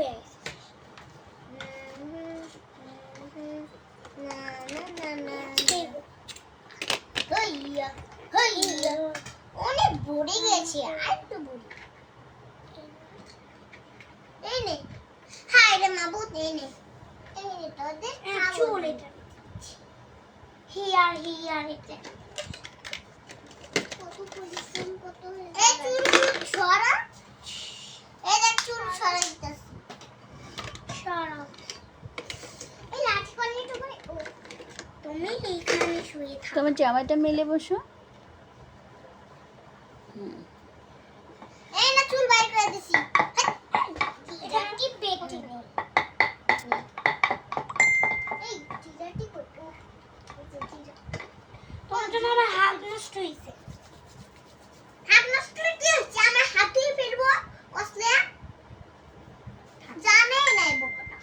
হয়ে অনেক ভরে গেছে আর একটু বুড়ি এই নে হাই রে মা বুত এই নে তোদের চুল হিয়ার হিয়ার এটা তোমার জামাটা মেলে বসো হুম। এই না চুল বাইর করে দিছি এটা কি পেটি নেই এই জিরাটি কত তোমার জন্য আমার হাত নষ্ট হয়েছে হাত নষ্ট হলে কি হচ্ছে আমার হাতেই ফেলব কসলে জানে নাই বোকাটা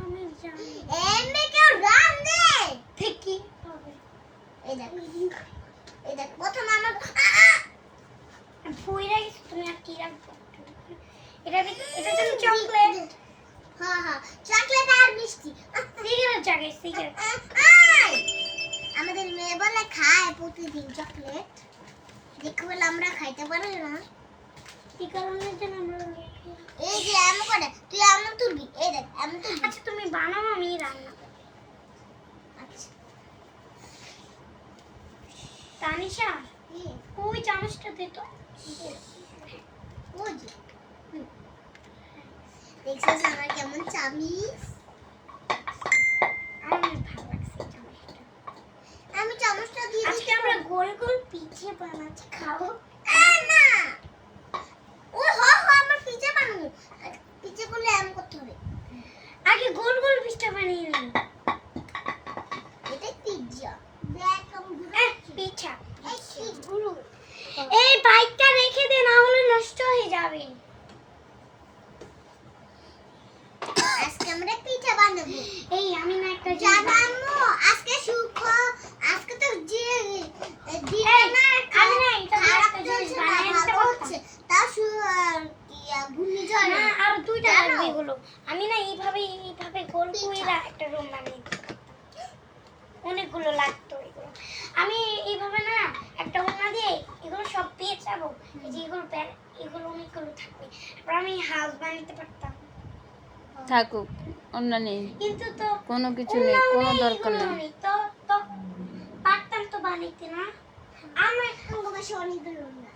আমি জানি এমনি কেউ রান দে ঠিকই হবে এই দেখ এই দেখ প্রথম আমার আ, আ! ভুইরা গেছে তুমি আর কি রাখব এটা এটা যেন চকলেট হ্যাঁ হ্যাঁ। চকলেট আর মিষ্টি। সিগারেট জাগে সিগারেট আমাদের মেয়ে বলে খায় প্রতিদিন চকলেট দেখে বলে আমরা খাইতে পারি না। কি কারণে যেন আমরা এই যে এমন করে তুই এমন তুলবি? এই দেখ এমন তুলবি। আচ্ছা তুমি বানাও আমি রান্না আচ্ছা। তানিশা ওই চামচটা দে তো? ওই যে। দেখছিস আমার কেমন চামচটা। আমি চামচটা দিয়ে আজকে আমরা গোল গোল পিঠে বানাচ্ছি খাব না ও হ হ আমরা পিঠে বানাবো পিঠে করলে এমন করতে হবে আগে গোল গোল পিঠা বানিয়ে নিই এটা পিজ্জা দেখ আমি পিঠা এই কি গুরু এই বাইকটা রেখে দে না হলে নষ্ট হয়ে যাবে আজকে আমরা পিঠা বানাবো এই আমি না একটা জানামু আজকে সুখ আজকে তো যে দিনে না আমি না এটা খারাপ জিনিস বানিয়ে দিতে হচ্ছে তা সু ঘূর্ণিঝড় না আর দুইটা লাগবে এগুলো আমি না এইভাবে এইভাবে গোল কইরা একটা রুম বানিয়ে দিতে পারতাম। অনেকগুলো লাগতো এগুলো আমি এইভাবে না একটা ওনা দিয়ে এগুলো সব পেয়ে যাব এই যে এগুলো প্যার- এগুলো অনেকগুলো থাকবে তারপর আমি হাউস বানাতে পারতাম। থাকুক অন্য নেই। কিন্তু তো কোনো কিছু নেই কোনো দরকার নেই। তো তো পারতাম তো বানাইতে না। আমার না।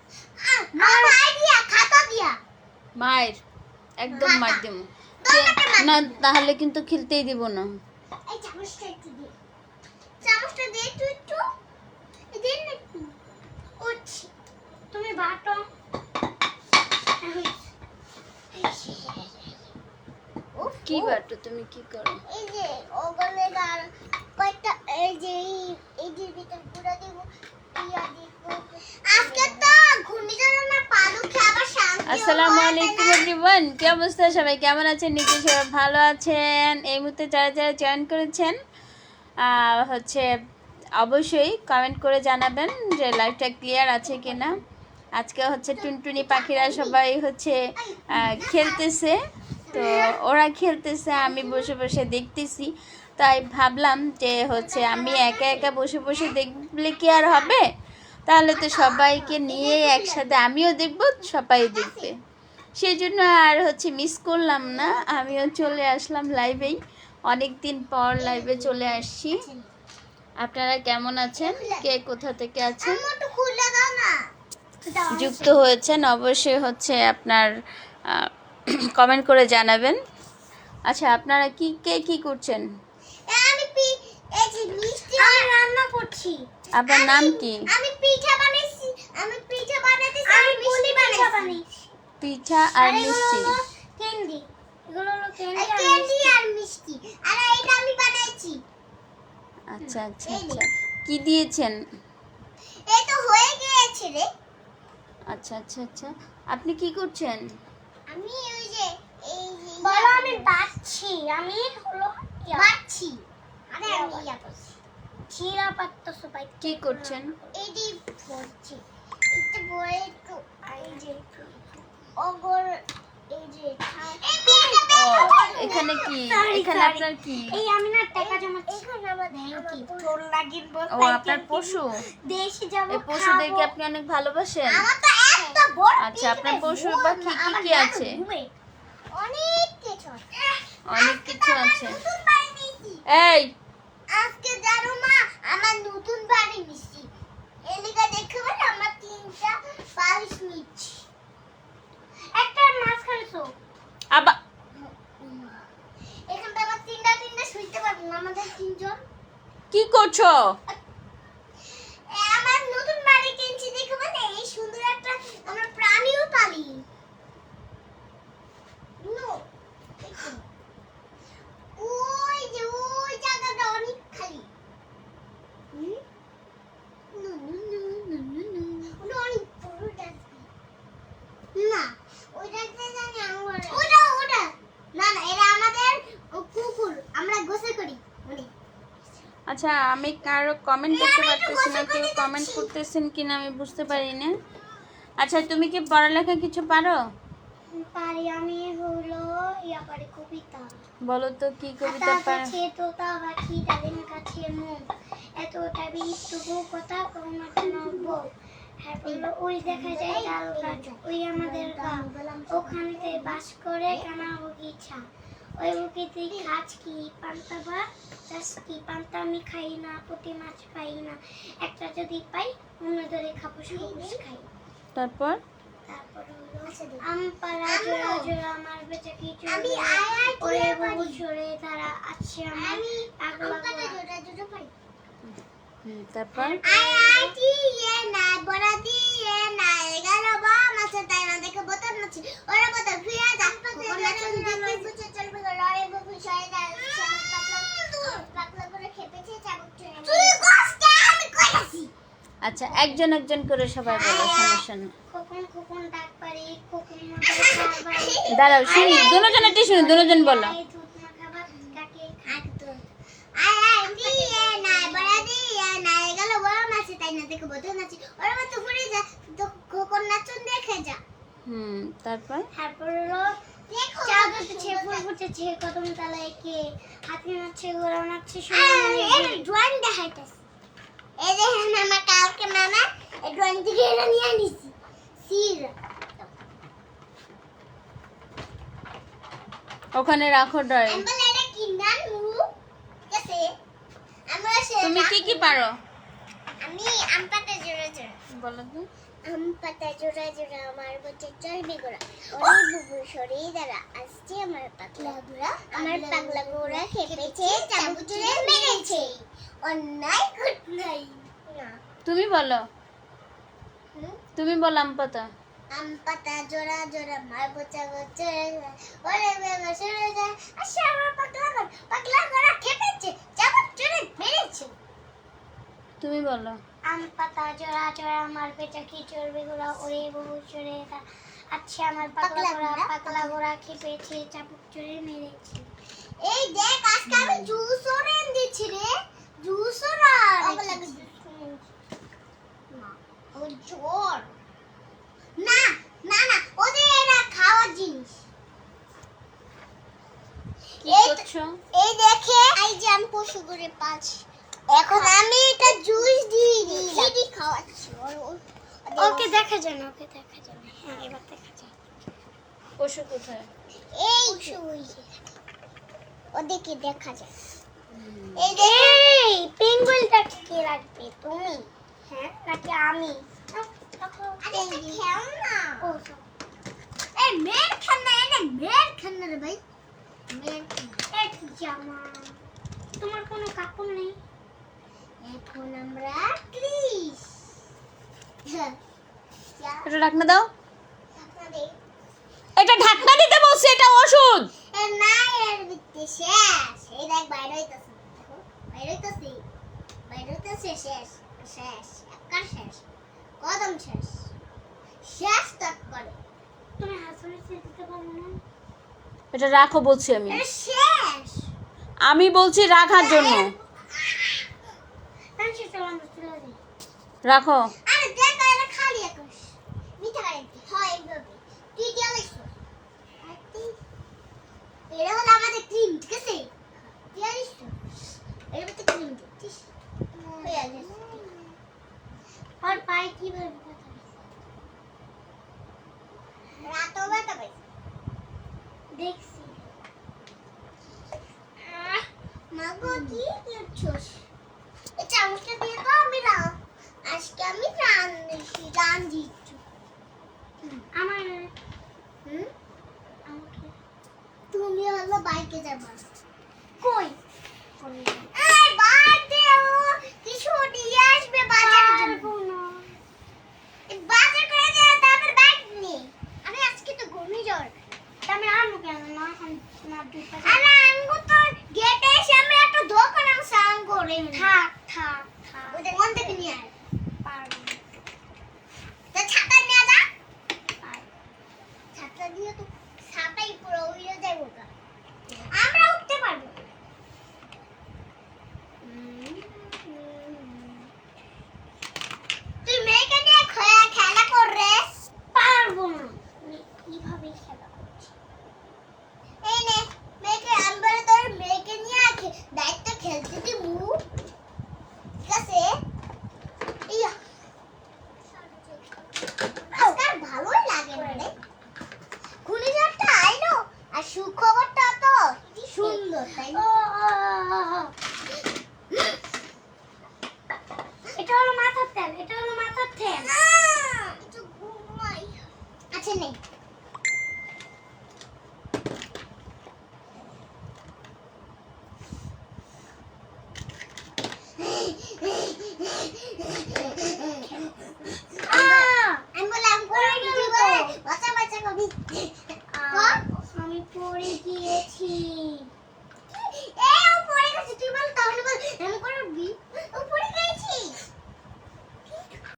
আমার আইডিয়া খাতা দিয়া। মায়ের একদম মার দেব। না তাহলে কিন্তু খেলতেই দিব না। এই চামচটা একটু দে। চামচটা দে একটু একটু এই দে না একটু করছি তুমি বাটো উফ, কি। বাটো তুমি কি করো? এই যে ওগুলো গাল কয়টা এই যে এই- যে ভিতর পুরো দিব আজকে তো ঘূর্ণিঝড় না পালু খাবার শান্তি আসসালামু আলাইকুম এভরিওয়ান কি অবস্থা সবাই? কেমন আছেন? নিজে সবাই ভালো আছেন? এই মুহূর্তে যারা যারা জয়েন করেছেন হচ্ছে অবশ্যই কমেন্ট করে জানাবেন যে লাইভটা ক্লিয়ার আছে কিনা। আজকে হচ্ছে টুনটুনি পাখিরা সবাই হচ্ছে খেলতেছে। তো ওরা খেলতেছে, আমি বসে বসে দেখতেছি। তাই ভাবলাম যে হচ্ছে আমি একা একা বসে বসে দেখলে কি আর হবে? তাহলে তো সবাইকে নিয়ে একসাথে আমিও দেখব, সবাই দেখবে। সেই জন্য আর হচ্ছে মিস করলাম না, আমিও চলে আসলাম লাইভেই অনেক দিন পর লাইভে চলে আসছি। আপনারা কেমন আছেন? কে কোথা থেকে আছেন? যুক্ত হয়েছেন অবশ্যই হচ্ছে আপনার কমেন্ট করে জানাবেন। আচ্ছা আপনারা কি কে কি করছেন? আমি পি এই যে মিষ্টি আমি রান্না করছি। আপনার নাম কি? আমি পিঠা বানাইছি আমি পিঠা বানাইতেছি আমি মিষ্টি বানাইছি। পিঠা আর মিষ্টি? ক্যান্ডি। এগুলো হলো ক্যান্ডি ক্যান্ডি আর মিষ্টি। আর এটা আমি বানাইছি। আচ্ছা আচ্ছা আচ্ছা। কি দিয়েছেন? এই তো হয়ে গিয়েছে রে। আচ্ছা আচ্ছা আচ্ছা। আপনি কি করছেন? আমি ওই যে এই বলো আমি বাচ্ছি আমি হলো বাচ্ছি আরে আমি ইয়া করছি। চিরা পাত্তা সবাই কি করছেন? এটি পড়ছি এটা পড়ে একটু এই যে অগর এই যে এখানে কি? এখানে আপনার কি? এই আমি না টাকা জমাচ্ছি। এখানে আমার কি তোর লাগিন বল ও আপনার পশু? দেশে যাব এই পশুদেরকে আপনি অনেক ভালোবাসেন। আমার তো আচ্ছা, আপনার পশুর পাখি কি কি আছে? অনেক কিছু অনেক কিছু আছে। এই! আজকে জানো মা আমার নতুন বাড়ি নিচ্ছি এদিকে দেখে বলে আমার তিনটা বালিশ নিচ্ছি। একটা মাছ খাইছো আবার এখানটা আমার তিনটা তিনটা শুইতে পারব না আমাদের তিনজন। কি করছ এ, আমার নতুন বাড়ি কিনছি দেখে বলে এই সুন্দর একটা আমরা প্রাণীও পালি নো দেখো। ওই যে ওই জায়গাটা অনেক খালি হুম? নু, নু, নু, নু, নু, নু। ওটা অনেক বড় ডাস্টবিন। না ওইটাতে জানি আমরা ওটা ওটা না না এরা আমাদের কুকুর আমরা গোসল করি ওরে আচ্ছা আমি কারও কমেন্ট করতে পারতেছি না কেউ কমেন্ট করতেছেন কি না আমি বুঝতে পারি না আচ্ছা তুমি কি পড়ালেখা কিছু পারো? পারি আমি হলো ইয়া পারি কবিতা। বলো তো কি কবিতা পারো? কাছে তোতা পাখি তাদের কাছে মন এতটা বিটুকু কথা কোনো নব হ্যাঁ ওই দেখা যায় ডাল ওই আমাদের গাঁ। ওখানেতে বাস করে কানা বগিচা ওই মুখে তুই কাজ কি? পান্তা বা চাষ কি? পান্তা আমি খাই না পুঁটি মাছ পাই না। একটা যদি পাই অন্য ধরে খাব সবুজ খাই। তারপর? আম পাড়া জোড়া জোড়া আমার বেচা কি আমি আইআইটি ওরে বহু ঝরে তারা আছে আমার। পাগলা জোড়া তারপর? আইআইটি এ না বড়া দিয়ে না গেল বা মাছে তাই না? দেখে বোতল নাচি ওরে বোতল ফিরে যা কোনা চুন দিয়ে বুঝে চলবে লড়াই বাবু সরে যা পাগলা করে খেপেছে চাবুক চুনে তুই কষ্ট আমি কইতাছি আচ্ছা একজন একজন করে সবাই বলো সমস্যা নেই খোকন খোকন ডাক পারি খোকন মতো খাবার দাঁড়াও শুনি দুজন একটু শুনি দুজন বলো কদম তলায় কে হাতি নাচছে ঘোড়া নাচছে ড্রয়িং দেখাইতেছে। এই দেখেন আমার কালকে মামা এই ড্রয়িং থেকে এটা নিয়ে আনিছি। সির ওখানে রাখো ড্রয়িং। নু তুমি কি কি পারো? আমি আম পাতা জোড়া জোড়া। বলো তো। আম পাতা জোড়া জোড়া আমার চর্বি গোড়া ওরে বুবু সরে দাঁড়া আসছে আমার পাগলা গোড়া আমার পাগলা গোড়া খেপেছে মেরেছে। অন্যায় গুড নাই। তুমি বলো? তুমি বলো আম পাতা। আম পাতা জোড়া জোড়া মার বোচা গোচরে ওরে বাবা সরে যায় আসছে আমার পাগলা গোড়া পাগলা গোড়া খেপেছে চাবুক চুরে মেরেছে তুমি বলো। আম পাতা জোড়া জোড়া আমার পেটা কি চড়বে গোড়া ওরে বহু চড়ে আচ্ছা আমার পাগলা গোড়া পাগলা গোড়া খেপেছে চাপুক চড়ে মেরেছে। এই দেখ আজকে আমি জুস ওরেন দিচ্ছি রে জুস ওরা ও জোর না না না ওদের এটা খাওয়ার জিনিস। কি এই তো- করছ? এই দেখে আই যে আমি পশু। করে পাচ্ছি এখন আমি এটা জুস দিয়ে দিই খাওয়াচ্ছি। ওকে দেখা যায় না ওকে দেখা যায় না হ্যাঁ এবার দেখা যায় পশু কোথায়? এই যে। ওই যে। ওদেরকে দেখা যায় এই যে এই পেঙ্গুইনটা কে রাখবে? তুমি? হ্যাঁ? নাকি আমি? আরে খেও না। ও এই মেয়ের খান্না এটা মেয়ের খান্না রে ভাই। মেয়ের জামা। তোমার কোনো কাপড় নেই? এখন আমরা ক্রিস। এটা ঢাকনা দাও। এটা ঢাকনা দিতে বলছি এটা ওষুধ। না এর ভিত্তি শেষ। এই দেখ বাইরে হইতাছে। বাইরে হইতাছে। বাইরে হইতাছে শেষ। শেষ একার শেষ। কদম শেষ। শেষ তক করে তুমি হাসুরে দিতে পারো না। এটা রাখো বলছি আমি। শেষ। আমি বলছি রাখার জন্য আমি শেষ করলাম চলে যাই রাখো। দেখছি। মাগো কি করছোস এই চামচটা দিয়ে তো আমি রান আজকে আমি রান দিচ্ছি রান দিচ্ছি আমার হুম তুমি হলো বাইকে যাবা কই এই বাইকে ও কিছু নিয়ে আসবে বাজারে জন্য এই বাজার করে দিয়ে তারপর বাইক নিয়ে আমি আজকে তো ঘূর্ণিঝড় আমি আনব কেন না এখন না দুটো আরে আনব তো গেটে এসে আমরা একটা দোকান আছে সাং করে থাক থাক থাক ওটা কোন থেকে নিয়ে আয় পারব তো ছাতা নিয়ে যা ছাতা দিয়ে তো ছাতাই পুরো উড়ে যাব